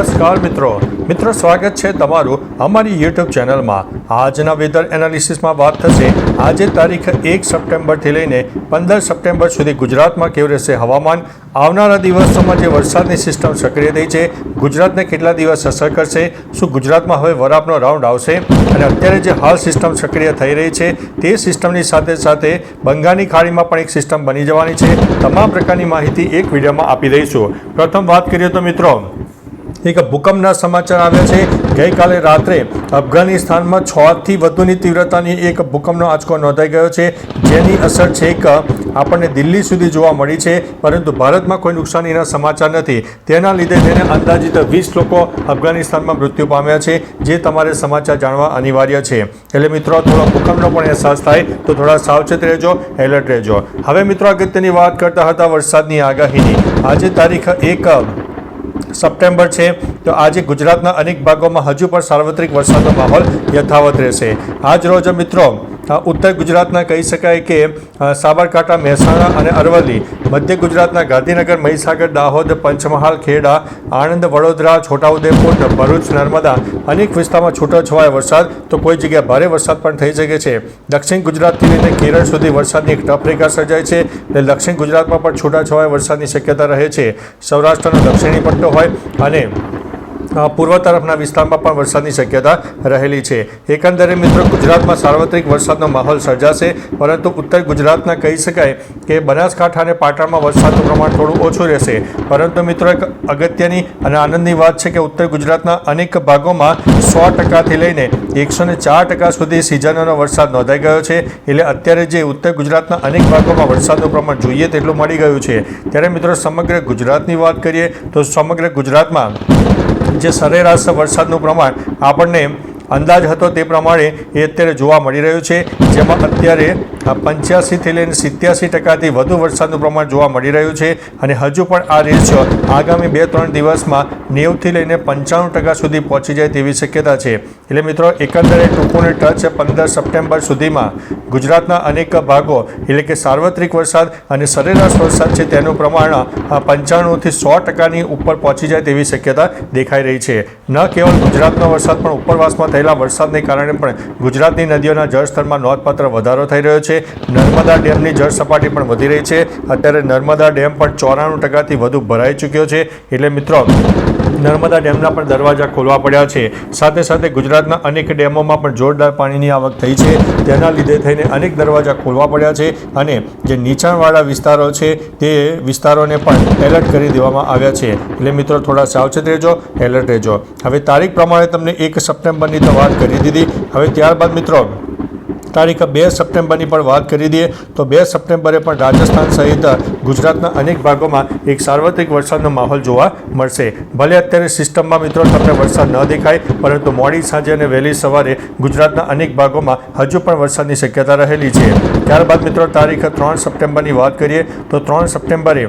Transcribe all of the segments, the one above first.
નમસ્કાર મિત્રો. મિત્રો, સ્વાગત છે તમારું અમારી યુટ્યુબ ચેનલમાં. આજના વેધર એનાલિસિસમાં વાત થશે. આજે તારીખ એક સપ્ટેમ્બરથી લઈને પંદર સપ્ટેમ્બર સુધી ગુજરાતમાં કેવું રહેશે હવામાન? આવનારા દિવસોમાં જે વરસાદની સિસ્ટમ સક્રિય થઈ છે, ગુજરાતને કેટલા દિવસ અસર કરશે? શું ગુજરાતમાં હવે વરાપનો રાઉન્ડ આવશે? અને અત્યારે જે હાલ સિસ્ટમ સક્રિય થઈ રહી છે, તે સિસ્ટમની સાથે સાથે બંગાળની ખાડીમાં પણ એક સિસ્ટમ બની જવાની છે. તમામ પ્રકારની માહિતી એક વિડીયોમાં આપી દઈશું. પ્રથમ વાત કરીએ તો મિત્રો એક ભૂકંપના સમાચાર આવ્યા છે. ગઈકાલે રાત્રે અફઘાનિસ્તાનમાં છ થી વધુની તીવ્રતાની એક ભૂકંપનો આંચકો નોંધાઈ ગયો છે. જેની અસર છેક આપણને દિલ્હી સુધી જોવા મળી છે, પરંતુ ભારતમાં કોઈ નુકસાનીના સમાચાર નથી. તેના લીધે તેને અંદાજિત વીસ લોકો અફઘાનિસ્તાનમાં મૃત્યુ પામ્યા છે, જે તમારે સમાચાર જાણવા અનિવાર્ય છે. એટલે મિત્રો, થોડો ભૂકંપનો પણ અહેસાસ થાય તો થોડા સાવચેત રહેજો, એલર્ટ રહેજો. હવે મિત્રો, અગત્યની વાત કરતા હતા વરસાદની આગાહીની. આજે તારીખ એક સપ્ટેમ્બર છે, તો આજે ગુજરાતના અનેક ભાગોમાં હજુ પણ સાર્વત્રિક વરસાદનો માહોલ યથાવત રહેશે. આજ રોજ મિત્રો ઉત્તર ગુજરાતના કહી શકાય કે સાબરકાંઠા, મહેસાણા અને અરવલ્લી મધ્ય ગુજરાતના ગાંધીનગર, મહીસાગર, દાહોદ, પંચમહાલ, ખેડા, આણંદ, વડોદરા, છોટાઉદેપુર ભરૂચ, નર્મદા અનેક વિસ્તારમાં છૂટોછવાયો વરસાદ. તો કોઈ જગ્યાએ ભારે વરસાદ પણ થઈ શકે છે. દક્ષિણ ગુજરાતથી લઈને કેરળ સુધી વરસાદની એક ટફરેખા સર્જાય છે એટલે દક્ષિણ ગુજરાતમાં પણ છૂટાછવાયા વરસાદની શક્યતા રહે છે. સૌરાષ્ટ્રનો દક્ષિણી પટ્ટો હોય અને પૂર્વ તરફના વિસ્તારમાં પણ વરસાદની શક્યતા રહેલી છે. એકંદરે મિત્રો, ગુજરાતમાં સાર્વત્રિક વરસાદનો માહોલ સર્જાશે, પરંતુ ઉત્તર ગુજરાતના કહી શકાય કે બનાસકાંઠા અને પાટણમાં વરસાદનું પ્રમાણ થોડું ઓછું રહેશે. પરંતુ મિત્રો, એક અગત્યની અને આનંદની વાત છે કે ઉત્તર ગુજરાતના અનેક ભાગોમાં સો ટકાથી લઈને એકસો ને ચાર ટકા સુધી સિઝનનો વરસાદ નોંધાઈ ગયો છે. એટલે અત્યારે જે ઉત્તર ગુજરાતના અનેક ભાગોમાં વરસાદનું પ્રમાણ જોઈએ તેટલું મળી ગયું છે. ત્યારે મિત્રો, સમગ્ર ગુજરાતની વાત કરીએ તો સમગ્ર ગુજરાતમાં જે સરેરાશ વરસાદનું પ્રમાણ આપણને અંદાજ હતો તે પ્રમાણે એ અત્યારે જોવા મળી રહ્યું છે, જેમાં અત્યારે પંચ્યાસીથી લઈને સિત્યાસી ટકાથી વધુ વરસાદનું પ્રમાણ જોવા મળી રહ્યું છે અને હજુ પણ આ રેશિયો આગામી બે, ત્રણ દિવસમાં નેવથી લઈને પંચાણું ટકા સુધી પહોંચી જાય તેવી શક્યતા છે. એટલે મિત્રો, એકંદરે ટૂંકોને ટચ પંદર સપ્ટેમ્બર સુધીમાં ગુજરાતના અનેક ભાગો એટલે કે સાર્વત્રિક વરસાદ અને સરેરાશ વરસાદ છે તેનું પ્રમાણ પંચાણુંથી સો ટકાની ઉપર પહોંચી જાય તેવી શક્યતા દેખાઈ રહી છે. ન કેવળ ગુજરાતનો વરસાદ પણ ઉપરવાસમાં થયેલા વરસાદને કારણે પણ ગુજરાતની નદીઓના જળસ્તરમાં નોંધપાત્ર વધારો થઈ રહ્યો છે. નર્મદા ડેમની જળ સપાટી પણ વધી રહી છે. અત્યારે નર્મદા ડેમ પણ ચોરાણું ટકાથી વધુ ભરાઈ ચૂક્યો છે. એટલે મિત્રો નર્મદા ડેમના પણ દરવાજા ખોલવા પડ્યા છે. સાથે સાથે ગુજરાતના અનેક ડેમોમાં પણ જોરદાર પાણીની આવક થઈ છે. તેના લીધે થઈને અનેક દરવાજા ખોલવા પડ્યા છે અને જે નીચાણવાળા વિસ્તારો છે તે વિસ્તારોને પણ એલર્ટ કરી દેવામાં આવ્યા છે. એટલે મિત્રો, થોડા સાવચેત રહેજો, એલર્ટ રહેજો. હવે તારીખ પ્રમાણે તમને એક સપ્ટેમ્બરની તો વાત કરી દીધી. હવે ત્યારબાદ મિત્રો તારીખ બે સપ્ટેમ્બરની પણ વાત કરી દઈએ, તો બે સપ્ટેમ્બરે પણ રાજસ્થાન સહિત ગુજરાતના અનેક ભાગોમાં એક સાર્વત્રિક વરસાદનો માહોલ જોવા મળશે. ભલે અત્યારે સિસ્ટમમાં મિત્રો તમને વરસાદ ન દેખાય, પરંતુ મોડી સાંજે અને વહેલી સવારે ગુજરાતના અનેક ભાગોમાં હજુ પણ વરસાદની શક્યતા રહેલી છે. ત્યારબાદ મિત્રો તારીખ ત્રણ સપ્ટેમ્બરની વાત કરીએ, તો ત્રણ સપ્ટેમ્બરે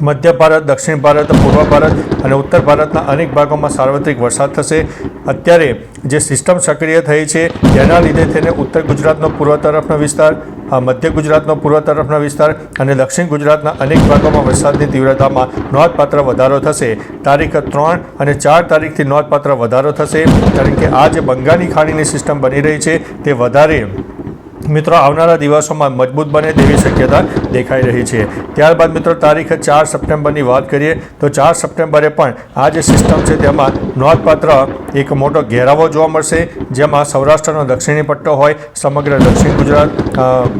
મધ્ય ભારત, દક્ષિણ ભારત, પૂર્વ ભારત અને ઉત્તર ભારતના અનેક ભાગોમાં સાર્વત્રિક વરસાદ થશે. અત્યારે જે સિસ્ટમ સક્રિય થઈ છે તેના લીધે થઈને ઉત્તર ગુજરાતનો પૂર્વ તરફનો વિસ્તાર મધ્ય ગુજરાતનો પૂર્વ તરફનો વિસ્તાર અને દક્ષિણ ગુજરાતના અનેક ભાગોમાં વરસાદની તીવ્રતામાં નોંધપાત્ર વધારો થશે. તારીખ ત્રણ અને ચાર તારીખથી નોંધપાત્ર વધારો થશે. કારણ કે આ જે બંગાળની ખાડીની સિસ્ટમ બની રહી છે, તે વધારે મિત્રો, આવનારા દિવસોમાં મજબૂત બને તેવી શક્યતા દેખાઈ રહી છે. ત્યારબાદ મિત્રો, તારીખ ચાર સપ્ટેમ્બરની વાત કરીએ, તો ચાર સપ્ટેમ્બરે પણ આ જે સિસ્ટમ છે તેમાં નોંધપાત્ર એક મોટો ઘેરાવો જોવા મળશે, જેમાં સૌરાષ્ટ્રનો દક્ષિણી પટ્ટો હોય, સમગ્ર દક્ષિણ ગુજરાત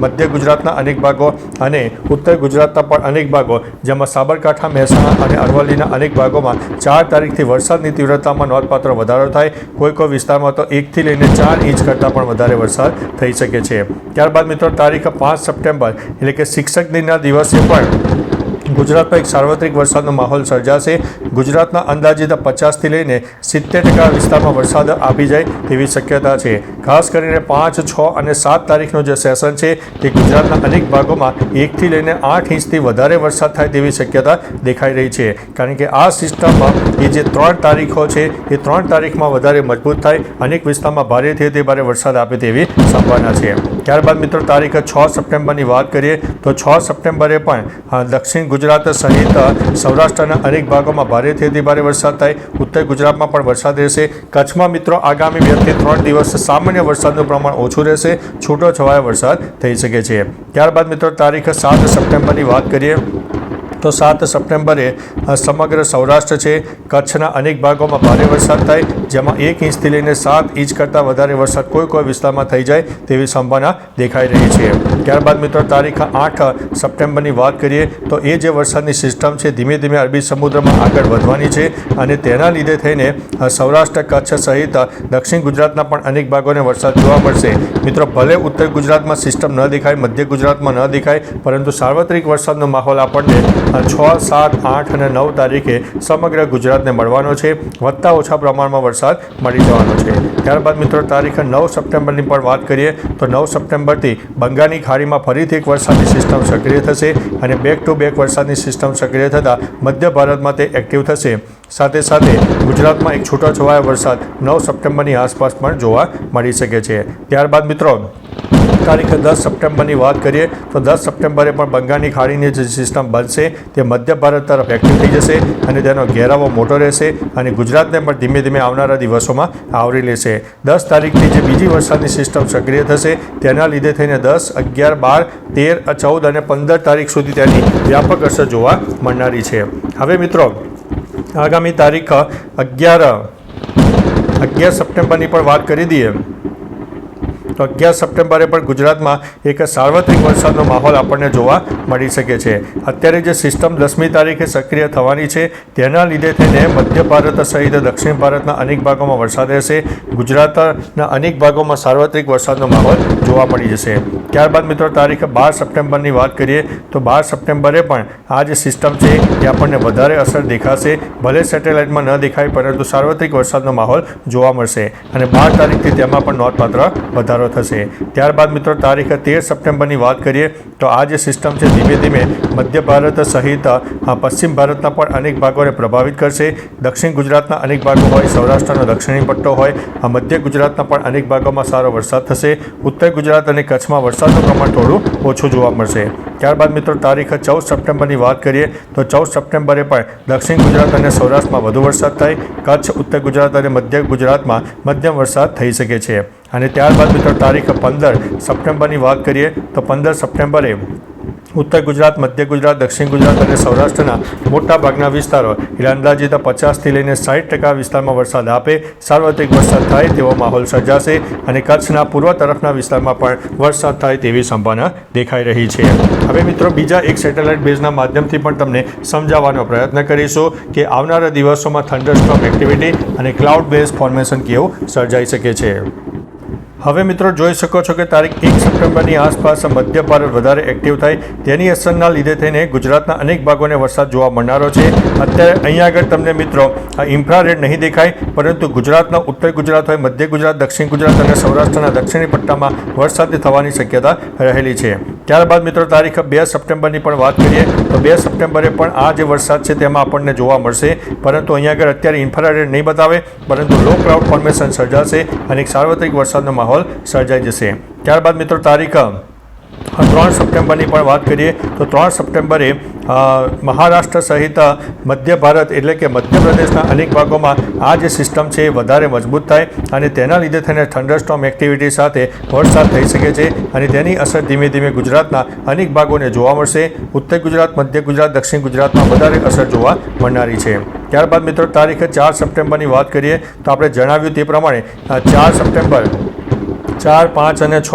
મધ્ય ગુજરાતના અનેક ભાગો અને ઉત્તર ગુજરાતના પણ અનેક ભાગો, જેમાં સાબરકાંઠા, મહેસાણા અને અરવલ્લીના અનેક ભાગોમાં ચાર તારીખથી વરસાદની તીવ્રતામાં નોંધપાત્ર વધારો થાય. કોઈ કોઈ વિસ્તારમાં તો એકથી લઈને ચાર ઇંચ કરતાં પણ વધારે વરસાદ થઈ શકે છે. ત્યારબાદ મિત્રો તારીખ પાંચ સપ્ટેમ્બર એટલે કે શિક્ષક દિનના દિવસે પણ ગુજરાતમાં એક સાર્વત્રિક વરસાદનો માહોલ સર્જાશે. ગુજરાતના અંદાજિત પચાસથી લઈને સિત્તેર ટકા વિસ્તારમાં વરસાદ આપી જાય તેવી શક્યતા છે. ખાસ કરીને પાંચ, છ અને સાત તારીખનો જે સેશન છે તે ગુજરાતના અનેક ભાગોમાં એકથી લઈને આઠ ઇંચથી વધારે વરસાદ થાય તેવી શક્યતા દેખાઈ રહી છે. કારણ કે આ સિસ્ટમમાં એ જે ત્રણ તારીખો છે, એ ત્રણ તારીખમાં વધારે મજબૂત થાય, અનેક વિસ્તારમાં ભારેથી અતિ ભારે વરસાદ આપે તેવી સંભાવના છે. ત્યારબાદ મિત્રો, તારીખ છ સપ્ટેમ્બરની વાત કરીએ તો છ સપ્ટેમ્બરે પણ દક્ષિણ ગુજરાત સહિત સૌરાષ્ટ્રના અનેક ભાગોમાં ભારેથી અતિ ભારે વરસાદ થાય. ઉત્તર ગુજરાતમાં પણ વરસાદ રહેશે. કચ્છમાં મિત્રો આગામી બેથી ત્રણ દિવસ સામાન્ય વરસાદનું પ્રમાણ ઓછું રહેશે. છૂટો છવાયો વરસાદ થઈ શકે છે. ત્યારબાદ મિત્રો તારીખ સાત સપ્ટેમ્બરની વાત કરીએ. તો સાત સપ્ટેમ્બરે સમગ્ર સૌરાષ્ટ્ર છે. કચ્છના અનેક ભાગોમાં ભારે વરસાદ થાય, જેમાં એક ઇંચથી લઈને સાત ઇંચ કરતાં વધારે વરસાદ કોઈ કોઈ વિસ્તારમાં થઈ જાય તેવી સંભાવના દેખાઈ રહી છે. ત્યારબાદ મિત્રો, તારીખ આઠ સપ્ટેમ્બરની વાત કરીએ, તો એ જે વરસાદની સિસ્ટમ છે, ધીમે ધીમે અરબી સમુદ્રમાં આગળ વધવાની છે અને તેના લીધે થઈને સૌરાષ્ટ્ર, કચ્છ સહિત દક્ષિણ ગુજરાતના પણ અનેક ભાગોને વરસાદ જોવા મળશે. મિત્રો, ભલે ઉત્તર ગુજરાતમાં સિસ્ટમ ન દેખાય, મધ્ય ગુજરાતમાં ન દેખાય, પરંતુ સાર્વત્રિક વરસાદનો માહોલ આપણને છ, સાત, આઠ અને નવ તારીખે સમગ્ર ગુજરાતને મળવાનો છે. વધતા ઓછા પ્રમાણમાં વરસાદ મળી જવાનો છે. ત્યારબાદ મિત્રો, તારીખ નવ સપ્ટેમ્બરની પણ વાત કરીએ, તો નવ સપ્ટેમ્બરથી બંગાળની ખાડીમાં ફરીથી એક વરસાદની સિસ્ટમ સક્રિય થશે અને બેક ટુ બેક વરસાદની સિસ્ટમ સક્રિય થતાં મધ્ય ભારતમાં તે એક્ટિવ થશે. સાથે સાથે ગુજરાતમાં એક છૂટોછવાયો વરસાદ નવ સપ્ટેમ્બરની આસપાસ પણ જોવા મળી શકે છે. ત્યારબાદ મિત્રો તારીખ દસ સપ્ટેમ્બરની વાત કરીએ, તો દસ સપ્ટેમ્બરે પણ બંગાળની ખાડીની જે સિસ્ટમ બનશે, તે મધ્ય ભારત તરફ એક્ટિવ થઈ જશે અને તેનો ઘેરાવો મોટો રહેશે અને ગુજરાતને પણ ધીમે ધીમે આવનારા દિવસોમાં આવરી લેશે. દસ તારીખથી જે બીજી વરસાદની સિસ્ટમ સક્રિય થશે, તેના લીધે થઈને દસ, અગિયાર, બાર, તેર, ચૌદ અને પંદર તારીખ સુધી તેની વ્યાપક અસર જોવા મળનારી છે. હવે મિત્રો, આગામી તારીખ અગિયાર અગિયાર સપ્ટેમ્બરની પણ વાત કરી દઈએ. તો અગિયાર સપ્ટેમ્બરે પણ ગુજરાતમાં એક સાર્વત્રિક વરસાદનો માહોલ આપણને જોવા મળી શકે છે. અત્યારે જે સિસ્ટમ દસમી તારીખે સક્રિય થવાની છે, તેના લીધે થઈને મધ્ય ભારત સહિત દક્ષિણ ભારતના અનેક ભાગોમાં વરસાદ રહેશે. ગુજરાતના અનેક ભાગોમાં સાર્વત્રિક વરસાદનો માહોલ જોવા મળી જશે. ત્યારબાદ મિત્રો તારીખ બાર સપ્ટેમ્બરની વાત કરીએ તો બાર સપ્ટેમ્બરે પણ આ જે સિસ્ટમ છે એ આપણને વધારે અસર દેખાશે. ભલે સેટેલાઇટમાં ન દેખાય, પરંતુ સાર્વત્રિક વરસાદનો માહોલ જોવા મળશે અને બાર તારીખથી તેમાં પણ નોંધપાત્ર વધારો થશે. ત્યારબાદ મિત્રો તારીખ તેર સપ્ટેમ્બરની વાત કરીએ તો આ જે સિસ્ટમ છે ધીમે ધીમે મધ્ય ભારત સહિત પશ્ચિમ ભારતના પણ અનેક ભાગોને પ્રભાવિત કરશે. દક્ષિણ ગુજરાતના અનેક ભાગો હોય, સૌરાષ્ટ્રનો દક્ષિણી પટ્ટો હોય મધ્ય ગુજરાતના પણ અનેક ભાગોમાં સારો વરસાદ થશે. ઉત્તર ગુજરાત અને કચ્છમાં વરસાદનું પ્રમાણ થોડું ઓછું જોવા મળશે. ત્યારબાદ મિત્રો તારીખ ચૌદ સપ્ટેમ્બરની વાત કરીએ તો ચૌદ સપ્ટેમ્બરે પણ દક્ષિણ ગુજરાત અને સૌરાષ્ટ્રમાં વધુ વરસાદ થાય, કચ્છ, ઉત્તર ગુજરાત અને મધ્ય ગુજરાતમાં મધ્યમ વરસાદ થઈ શકે છે. અને ત્યારબાદ મિત્રો તારીખ પંદર સપ્ટેમ્બરની વાત કરીએ તો પંદર સપ્ટેમ્બરે ઉત્તર ગુજરાત, મધ્ય ગુજરાત, દક્ષિણ ગુજરાત અને સૌરાષ્ટ્રના મોટાભાગના વિસ્તારો એટલે અંદાજિત પચાસથી લઈને સાઠ ટકા વિસ્તારમાં વરસાદ આપે, સાર્વત્રિક વરસાદ થાય તેવો માહોલ સર્જાશે અને કચ્છના પૂર્વ તરફના વિસ્તારમાં પણ વરસાદ થાય તેવી સંભાવના દેખાઈ રહી છે. હવે મિત્રો, બીજા એક સેટેલાઇટ બેઝના માધ્યમથી પણ તમને સમજાવવાનો પ્રયત્ન કરીશું કે આવનારા દિવસોમાં થંડરસ્ટોમ એક્ટિવિટી અને ક્લાઉડ બેઝ ફોર્મેશન કેવું સર્જાઈ શકે છે. હવે મિત્રો જોઈ શકો છો કે તારીખ એક સપ્ટેમ્બરની આસપાસ મધ્ય ભારત વધારે એક્ટિવ થાય. તેની અસરના લીધે થઈને ગુજરાતના અનેક ભાગોને વરસાદ જોવા મળનારો છે. અત્યારે અહીંયા આગળ તમને મિત્રો આ ઇન્ફ્રારેડ નહીં દેખાય, પરંતુ ગુજરાતના ઉત્તર ગુજરાત હોય, મધ્ય ગુજરાત, દક્ષિણ ગુજરાત અને સૌરાષ્ટ્રના દક્ષિણી પટ્ટામાં વરસાદ થવાની શક્યતા રહેલી છે. ત્યારબાદ મિત્રો તારીખ બે સપ્ટેમ્બરની પણ વાત કરીએ, તો બે સપ્ટેમ્બરે પણ આ જે વરસાદ છે તેમાં આપણને જોવા મળશે. પરંતુ અહીંયા આગળ અત્યારે ઇન્ફ્રારેડ નહીં બતાવે, પરંતુ લો ક્લાઉડ ફોર્મેશન સર્જાશે અને એક સાર્વત્રિક વરસાદનો માહોલ સર્જાઈ જશે. ત્યારબાદ મિત્રો તારીખ ત્રણ સપ્ટેમ્બરની પણ વાત કરીએ તો ત્રણ સપ્ટેમ્બરે મહારાષ્ટ્ર સહિત મધ્ય ભારત એટલે કે મધ્યપ્રદેશના અનેક ભાગોમાં આ જે સિસ્ટમ છે એ વધારે મજબૂત થાય અને તેના લીધે થઈને થંડરસ્ટોમ એક્ટિવિટી સાથે વરસાદ થઈ શકે છે અને તેની અસર ધીમે ધીમે ગુજરાતના અનેક ભાગોને જોવા મળશે. ઉત્તર ગુજરાત, મધ્ય ગુજરાત, દક્ષિણ ગુજરાતમાં વધારે અસર જોવા મળનારી છે. ત્યારબાદ મિત્રો તારીખ ચાર સપ્ટેમ્બરની વાત કરીએ તો આપણે જણાવ્યું તે પ્રમાણે ચાર સપ્ટેમ્બર ચાર, પાંચ અને છ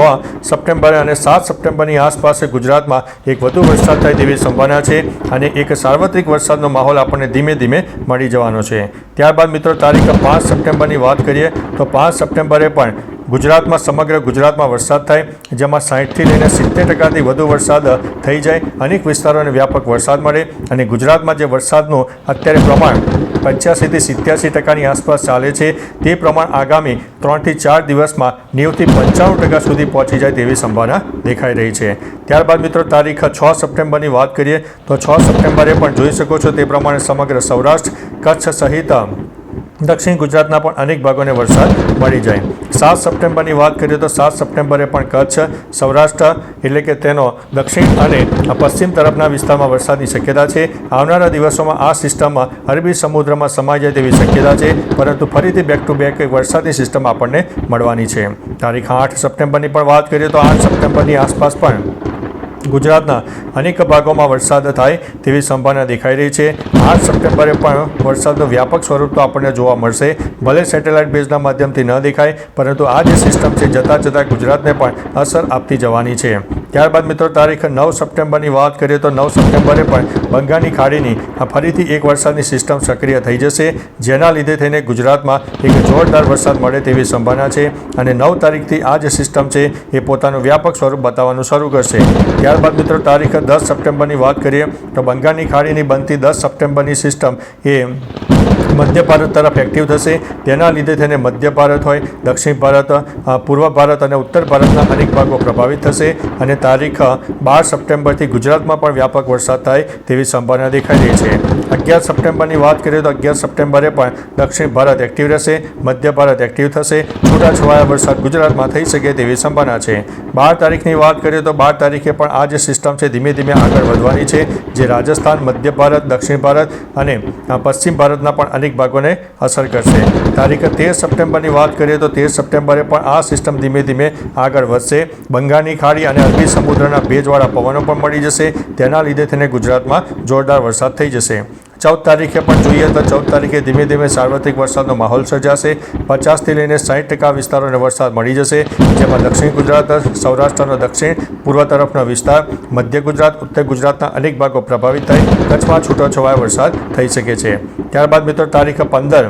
સપ્ટેમ્બરે અને સાત સપ્ટેમ્બરની આસપાસ ગુજરાતમાં એક વધુ વરસાદ થાય તેવી સંભાવના છે અને એક સાર્વત્રિક વરસાદનો માહોલ આપણને ધીમે ધીમે મળી જવાનો છે. ત્યારબાદ મિત્રો, તારીખ પાંચ સપ્ટેમ્બરની વાત કરીએ તો પાંચ સપ્ટેમ્બરે પણ ગુજરાતમાં સમગ્ર ગુજરાતમાં વરસાદ થાય, જેમાં સાહીઠથી લઈને સિત્તેર ટકાથી વધુ વરસાદ થઈ જાય, અનેક વિસ્તારોને વ્યાપક વરસાદ મળે અને ગુજરાતમાં જે વરસાદનું અત્યારે પ્રમાણ પંચ્યાસીથી સિત્યાસી ટકાની આસપાસ ચાલે છે, તે પ્રમાણ આગામી ત્રણથી ચાર દિવસમાં નેવથી પંચાણું ટકા સુધી પહોંચી જાય તેવી સંભાવના દેખાઈ રહી છે. ત્યારબાદ મિત્રો, તારીખ છ સપ્ટેમ્બરની વાત કરીએ, તો છ સપ્ટેમ્બરે પણ જોઈ શકો છો તે પ્રમાણે સમગ્ર સૌરાષ્ટ્ર, કચ્છ સહિત દક્ષિણ ગુજરાતના પણ અનેક ભાગોને વરસાદ મળી જાય. સાત સપ્ટેમ્બરની વાત કરીએ તો સાત સપ્ટેમ્બરે પણ કચ્છ, સૌરાષ્ટ્ર એટલે કે તેનો દક્ષિણ અને પશ્ચિમ તરફના વિસ્તારમાં વરસાદની શક્યતા છે. આવનારા દિવસોમાં આ સિસ્ટમમાં અરબી સમુદ્રમાં સમાઈ જાય તેવી શક્યતા છે, પરંતુ ફરીથી બેક ટુ બેક વરસાદની સિસ્ટમ આપણને મળવાની છે. તારીખ આઠ સપ્ટેમ્બરની પણ વાત કરીએ તો આઠ સપ્ટેમ્બરની આસપાસ પણ ગુજરાતના અનેક ભાગોમાં વરસાદ થાય તેવી સંભાવના દેખાઈ રહી છે. આઠ સપ્ટેમ્બરે પણ વરસાદનું વ્યાપક સ્વરૂપ તો આપણને જોવા મળશે. ભલે સેટેલાઇટ બેઝના માધ્યમથી ન દેખાય, પરંતુ આ જે સિસ્ટમ છે, જતાં જતાં ગુજરાતને પણ અસર આપતી જવાની છે. ત્યારબાદ મિત્રો, તારીખ નવ સપ્ટેમ્બરની વાત કરીએ તો નવ સપ્ટેમ્બરે પણ બંગાળની ખાડીની ફરીથી એક વરસાદની સિસ્ટમ સક્રિય થઈ જશે, જેના લીધે થઈને ગુજરાતમાં એક જોરદાર વરસાદ મળે તેવી સંભાવના છે અને નવ તારીખથી આ જે સિસ્ટમ છે એ પોતાનું વ્યાપક સ્વરૂપ બતાવવાનું શરૂ કરશે. ત્યારબાદ મિત્રો, તારીખ દસ સપ્ટેમ્બરની વાત કરીએ તો બંગાળની ખાડીની બનતી દસ સપ્ટેમ્બરની સિસ્ટમ એ મધ્ય ભારત તરફ એક્ટિવ થશે. તેના લીધે થઈને મધ્ય ભારત હોય, દક્ષિણ ભારત પૂર્વ ભારત અને ઉત્તર ભારતના અનેક ભાગો પ્રભાવિત થશે અને તારીખ બાર સપ્ટેમ્બરથી ગુજરાતમાં પણ વ્યાપક વરસાદ થાય તેવી સંભાવના દેખાઈ રહી છે. અગિયાર સપ્ટેમ્બરની વાત કરીએ તો અગિયાર સપ્ટેમ્બરે પણ દક્ષિણ ભારત એક્ટિવ રહેશે, મધ્ય ભારત એક્ટિવ થશે. છૂટાછવાયા વરસાદ ગુજરાતમાં થઈ શકે તેવી સંભાવના છે. બાર તારીખની વાત કરીએ તો બાર તારીખે પણ આ જે સિસ્ટમ છે ધીમે ધીમે આગળ વધવાની છે, જે રાજસ્થાન, મધ્ય ભારત, દક્ષિણ ભારત અને પશ્ચિમ ભારતના પણ અનેક ભાગોને અસર કરશે. તારીખ તેર સપ્ટેમ્બરની વાત કરીએ તો તેર સપ્ટેમ્બરે પણ આ સિસ્ટમ ધીમે ધીમે આગળ વધશે. બંગાળની ખાડી અને અરબી સમુદ્રના ભેજવાળા પવનો પણ મળી જશે. તેના લીધે તેને ગુજરાતમાં જોરદાર વરસાદ થઈ જશે. ચૌદ તારીખે પણ જોઈએ તો ચૌદ તારીખે ધીમે ધીમે સાર્વત્રિક વરસાદનો માહોલ સર્જાશે. પચાસથી લઈને સાઠ ટકા વિસ્તારોને વરસાદ મળી જશે. જેમાં દક્ષિણ ગુજરાત સૌરાષ્ટ્રનો દક્ષિણ પૂર્વ તરફનો વિસ્તાર, મધ્ય ગુજરાત, ઉત્તર ગુજરાતના અનેક ભાગો પ્રભાવિત થાય. કચ્છમાં છૂટોછવાયો વરસાદ થઈ શકે છે. ત્યારબાદ મિત્રો તારીખ પંદર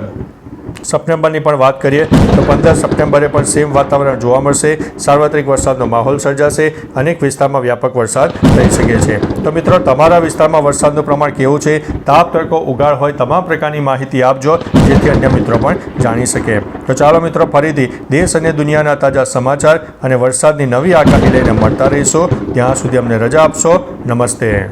સપ્ટેમ્બરની પણ વાત કરીએ તો પંદર સપ્ટેમ્બરે પણ સેમ વાતાવરણ જોવા મળશે. સાર્વત્રિક વરસાદનો માહોલ સર્જાશે. અનેક વિસ્તારમાં વ્યાપક વરસાદ થઈ શકે છે. તો મિત્રો, તમારા વિસ્તારમાં વરસાદનું પ્રમાણ કેવું છે? તાપ, તડકો, ઉગાડ હોય તમામ પ્રકારની માહિતી આપજો, જેથી અન્ય મિત્રો પણ જાણી શકે. તો ચાલો મિત્રો, ફરીથી દેશ અને દુનિયાના તાજા સમાચાર અને વરસાદની નવી આગાહી લઈને મળતા રહીશું. ત્યાં સુધી અમને રજા આપશો. નમસ્તે.